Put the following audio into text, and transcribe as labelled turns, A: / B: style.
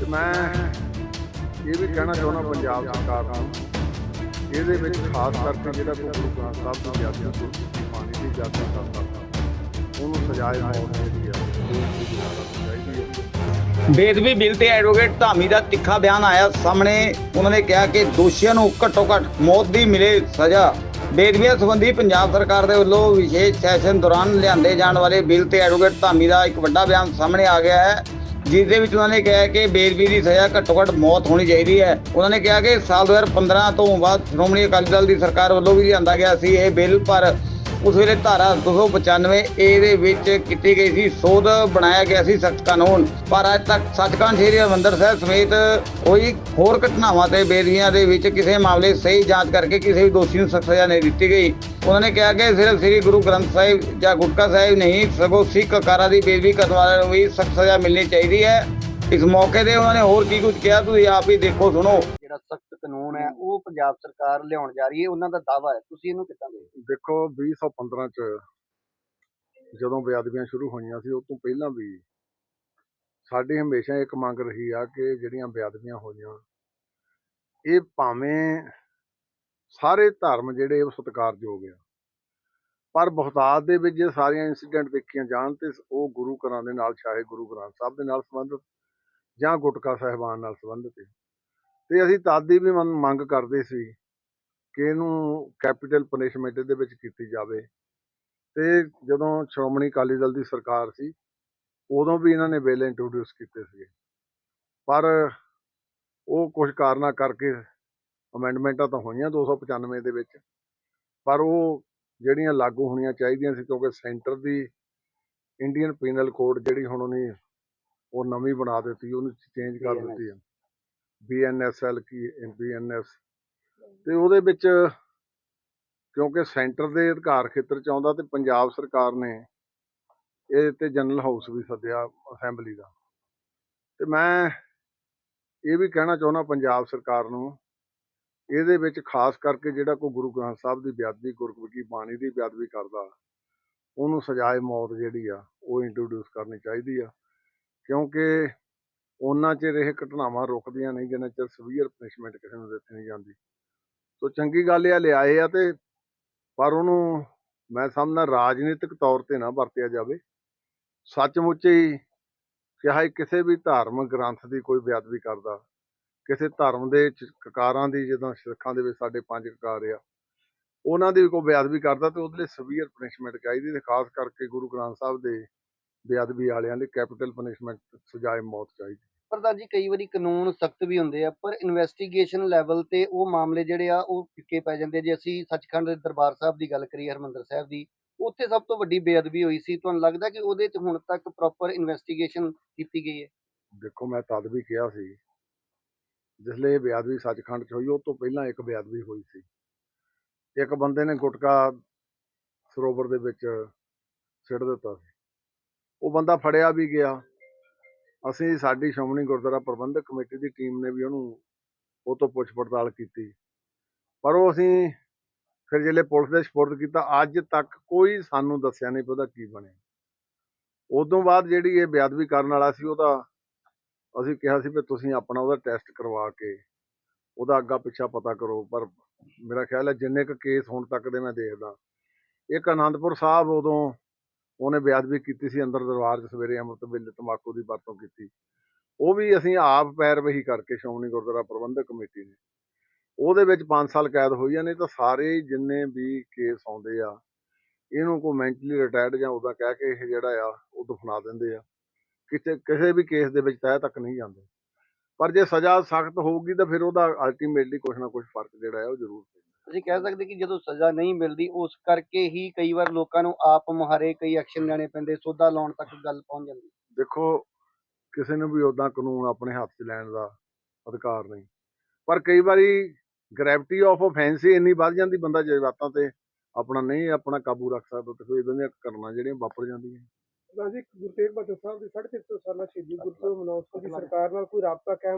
A: ਤੇ ਮੈਂ ਇਹ ਵੀ ਕਹਿਣਾ ਚਾਹੁੰਦਾ ਪੰਜਾਬ ਸਰਕਾਰ ਨੂੰ, ਇਹਦੇ ਵਿੱਚ ਖਾਸ ਕਰਕੇ ਜਿਹੜਾ ਕੋਈ ਗੁਰੂ ਗ੍ਰੰਥ ਸਾਹਿਬ ਦੀ ਵਿਆਖਿਆ ਗੁਰਮੁਖੀ ਬਾਣੀ ਦੀ ਵਿਆਖਿਆ ਕਰਦਾ ਉਹਨੂੰ ਸਜ਼ਾਏ ਮੌਤ ਜਿਹੜੀ ਆ
B: ਬੇਦਬੀ ਬਿੱਲ ਤੇ ਐਡਵੋਕੇਟ ਧਾਮੀ ਦਾ ਤਿੱਖਾ ਬਿਆਨ ਆਇਆ। ਸਾਹਮਣੇ ਉਹਨਾਂ ਨੇ ਕਿਹਾ ਕਿ ਦੋਸ਼ੀਆਂ ਨੂੰ ਘੱਟੋ ਘੱਟ ਮੌਤ ਦੀ ਮਿਲੇ ਸਜ਼ਾ। ਬੇਦਬੀਆਂ ਸੰਬੰਧੀ ਪੰਜਾਬ ਸਰਕਾਰ ਦੇ ਵੱਲੋਂ ਵਿਸ਼ੇਸ਼ ਸੈਸ਼ਨ ਦੌਰਾਨ ਲਿਆਂਦੇ ਜਾਣ ਵਾਲੇ ਬਿੱਲ ਤੇ ਐਡਵੋਕੇਟ ਧਾਮੀ ਦਾ ਇੱਕ ਵੱਡਾ ਬਿਆਨ ਸਾਹਮਣੇ ਆ ਗਿਆ ਹੈ। ਜਿਸ ਦੇ ਵਿੱਚ ਉਹਨਾਂ ਨੇ ਕਿਹਾ ਕਿ ਬੇਦਬੀ ਦੀ ਸਜ਼ਾ ਘੱਟੋ ਘੱਟ ਮੌਤ ਹੋਣੀ ਚਾਹੀਦੀ ਹੈ। ਉਹਨਾਂ ਨੇ ਕਿਹਾ ਕਿ ਸਾਲ 2015 ਤੋਂ ਬਾਅਦ ਸ਼੍ਰੋਮਣੀ ਅਕਾਲੀ ਦਲ ਦੀ ਸਰਕਾਰ ਵੱਲੋਂ ਵੀ ਲਿਆਂਦਾ ਗਿਆ ਸੀ ਇਹ ਬਿੱਲ, ਪਰ ਉਸ ਵੇਲੇ ਧਾਰਾ 295 ਏ ਦੇ ਵਿੱਚ ਕੀਤੀ ਗਈ ਸੀ, ਸੋਧ ਬਣਾਇਆ ਗਿਆ ਸੀ ਸਖਤ ਕਾਨੂੰਨ। ਪਰ ਅੱਜ ਤੱਕ ਸੱਚਖੰਡ ਸ੍ਰੀ ਹਰਿਮੰਦਰ ਸਾਹਿਬ ਸਮੇਤ ਕੋਈ ਹੋਰ ਘਟਨਾਵਾਂ ਤੇ ਬੇਦਬੀਆਂ ਦੇ ਵਿੱਚ ਕਿਸੇ ਮਾਮਲੇ ਸਹੀ ਜਾਂਚ ਕਰਕੇ ਕਿਸੇ ਵੀ ਦੋਸ਼ੀ ਨੂੰ ਸਖਤ ਸਜ਼ਾ ਨਹੀਂ ਦਿੱਤੀ ਗਈ। ਉਹਨਾਂ ਨੇ ਕਿਹਾ ਕਿ ਸਿਰਫ ਸ੍ਰੀ ਗੁਰੂ ਗ੍ਰੰਥ ਸਾਹਿਬ ਜਾਂ ਗੁਟਕਾ ਸਾਹਿਬ ਨਹੀਂ, ਸਗੋਂ ਸਿੱਖ ਅਕਾਰਾਂ ਦੀ ਬੇਦਬੀ ਕਰਨ ਵਾਲਿਆਂ ਨੂੰ ਵੀ ਸਖਤ ਸਜ਼ਾ ਮਿਲਣੀ ਚਾਹੀਦੀ ਹੈ। ਇਸ ਮੌਕੇ ਤੇ ਉਹਨਾਂ ਨੇ ਹੋਰ ਕੀ ਕੁਝ ਕਿਹਾ, ਤੁਸੀਂ ਆਪ ਹੀ ਦੇਖੋ, ਸੁਣੋ।
C: ਜਿਹੜਾ ਸਖਤ ਕਾਨੂੰਨ ਹੈ ਉਹ ਪੰਜਾਬ ਸਰਕਾਰ ਲਿਆਉਣ ਜਾ ਰਹੀ ਹੈ ਉਹਨਾਂ ਦਾ ਦਾਵਾ ਹੈ। ਤੁਸੀਂ ਇਹਨੂੰ ਕਿੱਦਾਂ ਦੇਖਦੇ
A: ਦੇਖੋ 2015 ਚ ਜਦੋਂ ਬੇਅਦਬੀਆਂ ਸ਼ੁਰੂ ਹੋਈਆਂ ਸੀ ਉਸ ਤੋਂ ਪਹਿਲਾਂ ਵੀ ਸਾਡੀ ਹਮੇਸ਼ਾ ਇੱਕ ਮੰਗ ਰਹੀ ਆ ਕਿ ਜਿਹੜੀਆਂ ਬੇਅਦਬੀਆਂ ਹੋਈਆਂ ਇਹ ਭਾਵੇਂ ਸਾਰੇ ਧਰਮ ਜਿਹੜੇ ਉਹ ਸਤਿਕਾਰਯੋਗ ਆ ਪਰ ਬਹੁਤਾਤ ਦੇ ਵਿੱਚ ਜੇ ਸਾਰੀਆਂ ਇਨਸੀਡੈਂਟ ਦੇਖੀਆਂ ਜਾਣ ਤੇ ਉਹ ਗੁਰੂ ਘਰਾਂ ਦੇ ਨਾਲ ਚਾਹੇ ਗੁਰੂ ਗ੍ਰੰਥ ਸਾਹਿਬ ਦੇ ਨਾਲ ਸੰਬੰਧਿਤ ਜਾਂ ਗੁਟਕਾ ਸਾਹਿਬਾਨ ਨਾਲ ਸੰਬੰਧਿਤ ਹੈ ਤੇ ਅਸੀਂ ਤਦ ਦੀ ਵੀ ਮੰਗ ਮੰਗ ਕਰਦੇ ਸੀ ਕਿ ਇਹਨੂੰ ਕੈਪੀਟਲ ਪਨਿਸ਼ਮੈਂਟ ਦੇ ਵਿੱਚ ਕੀਤੀ ਜਾਵੇ। ਤੇ ਜਦੋਂ ਸ਼੍ਰੋਮਣੀ ਅਕਾਲੀ ਦਲ ਦੀ ਸਰਕਾਰ ਸੀ ਉਦੋਂ ਵੀ ਇਹਨਾਂ ਨੇ ਬਿੱਲ ਇੰਟਰੋਡਿਊਸ ਕੀਤੇ ਸੀ ਪਰ ਉਹ ਕੁਝ ਕਾਰਨਾਂ ਕਰਕੇ ਅਮੈਂਡਮੈਂਟਾਂ ਤਾਂ ਹੋਈਆਂ 295 ਦੇ ਵਿੱਚ ਪਰ ਉਹ ਜਿਹੜੀਆਂ ਲਾਗੂ ਹੋਣੀਆਂ ਚਾਹੀਦੀਆਂ ਸੀ ਕਿਉਂਕਿ ਸੈਂਟਰ ਦੀ ਇੰਡੀਅਨ ਪੀਨਲ ਕੋਡ ਜਿਹੜੀ ਹੁਣ ਉਹਨੇ ਉਹ ਨਵੀਂ ਬਣਾ ਦਿੱਤੀ ਉਹਨੂੰ ਚੇਂਜ ਕਰ ਦਿੱਤੀ ਹੈ ਬੀਐਨਐਸਐਲ ਕੀ ਬੀਐਨਐਸ ਤੇ ਉਹਦੇ ਵਿੱਚ ਕਿਉਂਕਿ ਸੈਂਟਰ ਦੇ ਅਧਿਕਾਰ ਖੇਤਰ ਚ ਆਉਂਦਾ ਤੇ ਪੰਜਾਬ ਸਰਕਾਰ ਨੇ ਇਹ ਤੇ ਜਨਰਲ ਹਾਊਸ ਵੀ ਸੱਦਿਆ ਅਸੈਂਬਲੀ ਦਾ। ਤੇ ਮੈਂ ਇਹ ਵੀ ਕਹਿਣਾ ਚਾਹੁੰਦਾ ਪੰਜਾਬ ਸਰਕਾਰ ਨੂੰ, ਇਹਦੇ ਵਿੱਚ ਖਾਸ ਕਰਕੇ ਜਿਹੜਾ ਕੋਈ ਗੁਰੂ ਗ੍ਰੰਥ ਸਾਹਿਬ ਦੀ ਬੇਅਦਬੀ, ਗੁਰਮੁਖੀ ਬਾਣੀ ਦੀ ਬੇਅਦਬੀ ਕਰਦਾ, ਉਹਨੂੰ ਸਜ਼ਾਏ ਮੌਤ ਜਿਹੜੀ ਆ, ਉਹ ਇੰਟਰੋਡਿਊਸ ਕਰਨੀ ਚਾਹੀਦੀ ਆ। ਕਿਉਂਕਿ ਉਹਨਾਂ ਚਿਰ ਇਹ ਘਟਨਾਵਾਂ ਰੁਕਦੀਆਂ ਨਹੀਂ ਜਿੰਨਾ ਚਿਰ ਸਵੀਅਰ ਪਨਿਸ਼ਮੈਂਟ ਕਿਸੇ ਨੂੰ ਦਿੱਤੀ ਨਹੀਂ ਜਾਂਦੀ। ਸੋ ਚੰਗੀ ਗੱਲ ਇਹ ਆ, ਲਿਆਏ ਆ ਤੇ ਪਰ ਉਹਨੂੰ ਮੈਂ ਸਮਝਦਾ ਰਾਜਨੀਤਿਕ ਤੌਰ ਤੇ ਨਾ ਵਰਤਿਆ ਜਾਵੇ। ਸੱਚਮੁੱਚ ਹੀ ਚਾਹੇ ਕਿਸੇ ਵੀ ਧਾਰਮਿਕ ਗ੍ਰੰਥ ਦੀ ਕੋਈ ਬੇਅਦਬੀ ਕਰਦਾ। ਕਿਸੇ ਧਰਮ ਦੇ ਕਕਾਰਾਂ ਦੀ, ਜਦੋਂ ਸਿੱਖਾਂ ਦੇ ਵਿੱਚ ਸਾਡੇ ਪੰਜ ਕਕਾਰ ਆ, ਉਹਨਾਂ ਦੀ ਕੋਈ ਬੇਅਦਬੀ ਕਰਦਾ ਤੇ ਉਹਦੇ ਲਈ ਸਵੀਅਰ ਪਨਿਸ਼ਮੈਂਟ ਚਾਹੀਦੀ ਤੇ ਖਾਸ ਕਰਕੇ ਗੁਰੂ ਗ੍ਰੰਥ ਸਾਹਿਬ ਦੇ ਬੇਅਦਬੀ ਵਾਲਿਆਂ ਲਈ ਕੈਪੀਟਲ ਪਨਿਸ਼ਮੈਂਟ ਸਜ਼ਾਏ ਮੌਤ ਚਾਹੀਦੀ।
C: ਪ੍ਰਧਾਨ ਜੀ ਕਈ ਵਾਰੀ ਕਾਨੂੰਨ ਸਖਤ ਵੀ ਹੁੰਦੇ ਆ ਪਰ ਇਨਵੈਸਟੀਗੇਸ਼ਨ ਲੈਵਲ ਤੇ ਉਹ ਮਾਮਲੇ ਜਿਹੜੇ ਆ ਉਹ ਫਿੱਕੇ ਪੈ ਜਾਂਦੇ। ਜੇ ਅਸੀਂ ਸੱਚਖੰਡ ਦੇ ਦਰਬਾਰ ਸਾਹਿਬ ਦੀ ਗੱਲ ਕਰੀਏ ਹਰਮੰਦਰ ਸਾਹਿਬ ਦੀ ਉੱਥੇ ਸਭ ਤੋਂ ਵੱਡੀ ਬੇਅਦਬੀ ਹੋਈ ਸੀ। ਤੁਹਾਨੂੰ ਲੱਗਦਾ ਕਿ ਉਹਦੇ 'ਚ ਹੁਣ ਤੱਕ ਪ੍ਰੋਪਰ ਇਨਵੈਸਟੀਗੇਸ਼ਨ ਕੀਤੀ ਗਈ ਹੈ?
A: ਦੇਖੋ ਮੈਂ ਤਦ ਵੀ ਕਿਹਾ ਸੀ ਜਿਸਲੇ ਇਹ ਬੇਅਦਬੀ ਸੱਚਖੰਡ ਚ ਹੋਈ ਉਹ ਤੋਂ ਪਹਿਲਾਂ ਇੱਕ ਬੇਅਦਬੀ ਹੋਈ ਸੀ। ਇੱਕ ਬੰਦੇ ਨੇ ਗੁਟਕਾ ਸਰੋਵਰ ਦੇ ਵਿੱਚ ਸਿੱਟ ਦਿੱਤਾ ਸੀ। ਉਹ ਬੰਦਾ ਫੜਿਆ ਵੀ ਗਿਆ। ਅਸੀਂ ਸਾਡੀ ਸ਼੍ਰੋਮਣੀ ਗੁਰਦੁਆਰਾ ਪ੍ਰਬੰਧਕ ਕਮੇਟੀ ਦੀ ਟੀਮ ਨੇ ਵੀ ਉਹਨੂੰ ਉਹ ਤੋਂ ਪੁੱਛ ਪੜਤਾਲ ਕੀਤੀ। ਪਰ ਉਹ ਅਸੀਂ ਫਿਰ ਜਿਹੜੇ ਪੁਲਿਸ ਦੇ ਸਪੁਰਦ ਕੀਤਾ, ਅੱਜ ਤੱਕ ਕੋਈ ਸਾਨੂੰ ਦੱਸਿਆ ਨਹੀਂ ਵੀ ਉਹਦਾ ਕੀ ਬਣਿਆ। ਉਦੋਂ ਬਾਅਦ ਜਿਹੜੀ ਇਹ ਬੇਅਦਬੀ ਕਰਨ ਵਾਲਾ ਸੀ, ਉਹਦਾ ਅਸੀਂ ਕਿਹਾ ਸੀ ਵੀ ਤੁਸੀਂ ਆਪਣਾ ਉਹਦਾ ਟੈਸਟ ਕਰਵਾ ਕੇ ਉਹਦਾ ਅੱਗਾ ਪਿੱਛਾ ਪਤਾ ਕਰੋ। ਪਰ ਮੇਰਾ ਖਿਆਲ ਹੈ ਜਿੰਨੇ ਕੁ ਕੇਸ ਹੁਣ ਤੱਕ ਦੇ ਮੈਂ ਦੇਖਦਾ, ਇੱਕ ਆਨੰਦਪੁਰ ਸਾਹਿਬ ਉਦੋਂ ਉਹਨੇ ਬੇਅਦਬੀ ਕੀਤੀ ਸੀ ਅੰਦਰ ਦਰਬਾਰ 'ਚ ਸਵੇਰੇ ਅੰਮ੍ਰਿਤ ਵੇਲੇ ਤੰਬਾਕੂ ਦੀ ਵਰਤੋਂ ਕੀਤੀ। ਉਹ ਵੀ ਅਸੀਂ ਆਪ ਪੈਰਵਹੀ ਕਰਕੇ ਸ਼੍ਰੋਮਣੀ ਗੁਰਦੁਆਰਾ ਪ੍ਰਬੰਧਕ ਕਮੇਟੀ ਨੇ। ਉਹਦੇ ਵਿੱਚ 5 ਸਾਲ ਕੈਦ ਹੋਈਆਂ ਨੇ ਤਾਂ ਸਾਰੇ ਜਿੰਨੇ ਵੀ ਕੇਸ ਆਉਂਦੇ ਆ, ਇਹਨੂੰ ਕੋਈ ਮੈਂਟਲੀ ਰਿਟਾਇਰਡ ਜਾਂ ਉਹਦਾ ਕਹਿ ਕੇ ਇਹ ਜਿਹੜਾ ਆ, ਉਹ ਦਫਨਾ ਦਿੰਦੇ ਆ। ਕਿਸੇ ਕਿਸੇ ਵੀ ਕੇਸ ਦੇ ਵਿੱਚ ਤੈਅ ਤੱਕ ਨਹੀਂ ਜਾਂਦੇ। ਪਰ ਜੇ ਸਜ਼ਾ ਸਖਤ ਹੋਊਗੀ ਤਾਂ ਫਿਰ ਉਹਦਾ ਅਲਟੀਮੇਟਲੀ ਕੁਛ ਨਾ ਕੁਛ ਫ਼ਰਕ ਜਿਹੜਾ ਹੈ ਉਹ ਜ਼ਰੂਰ ਪੈਂਦਾ
C: ਅਸੀਂ ਕਹਿ ਸਕਦੇ ਕਿ ਜਦੋਂ ਸਜ਼ਾ ਨਹੀਂ ਮਿਲਦੀ ਉਸ ਕਰਕੇ ਹੀ ਕਈ ਵਾਰ ਲੋਕਾਂ ਨੂੰ ਆਪ ਮੁਹਾਰੇ ਕਈ ਐਕਸ਼ਨ ਲੈਣੇ ਪੈਂਦੇ ਸੋਧਾ ਲਾਉਣ ਤੱਕ ਗੱਲ ਪਹੁੰਚ ਜਾਂਦੀ
A: ਦੇਖੋ ਕਿਸੇ ਨੂੰ ਵੀ ਉਦਾਂ ਕਾਨੂੰਨ ਆਪਣੇ ਹੱਥ 'ਚ ਲੈਣ ਦਾ ਅਧਿਕਾਰ ਨਹੀਂ। ਪਰ ਕਈ ਵਾਰੀ ਗ੍ਰੈਵਿਟੀ ਆਫ ਆਫੈਂਸ ਹੀ ਇੰਨੀ ਵੱਧ ਜਾਂਦੀ ਬੰਦਾ ਜਜ਼ਬਾਤਾਂ ਤੇ ਆਪਣਾ ਨਹੀਂ ਆਪਣਾ ਕਾਬੂ ਰੱਖ ਸਕਦਾ ਤੇ ਫਿਰ ਇਦਾਂ ਦੀਆਂ ਘਟਨਾ ਜਿਹੜੀਆਂ ਵਾਪਰ ਜਾਂਦੀਆਂ।
D: ਰਾਜੀ ਗੁਰੂ ਤੇਗ ਬਹਾਦਰ ਸਾਹਿਬ ਦੀ 350 ਸਾਲਾ ਸ਼ਹੀਦੀ ਗੁਰਪੁਰਬ ਮਨਾਉਣ ਦੀ ਸਰਕਾਰ ਨਾਲ ਕੋਈ ਰਾਬਤਾ ਕਾਇਮ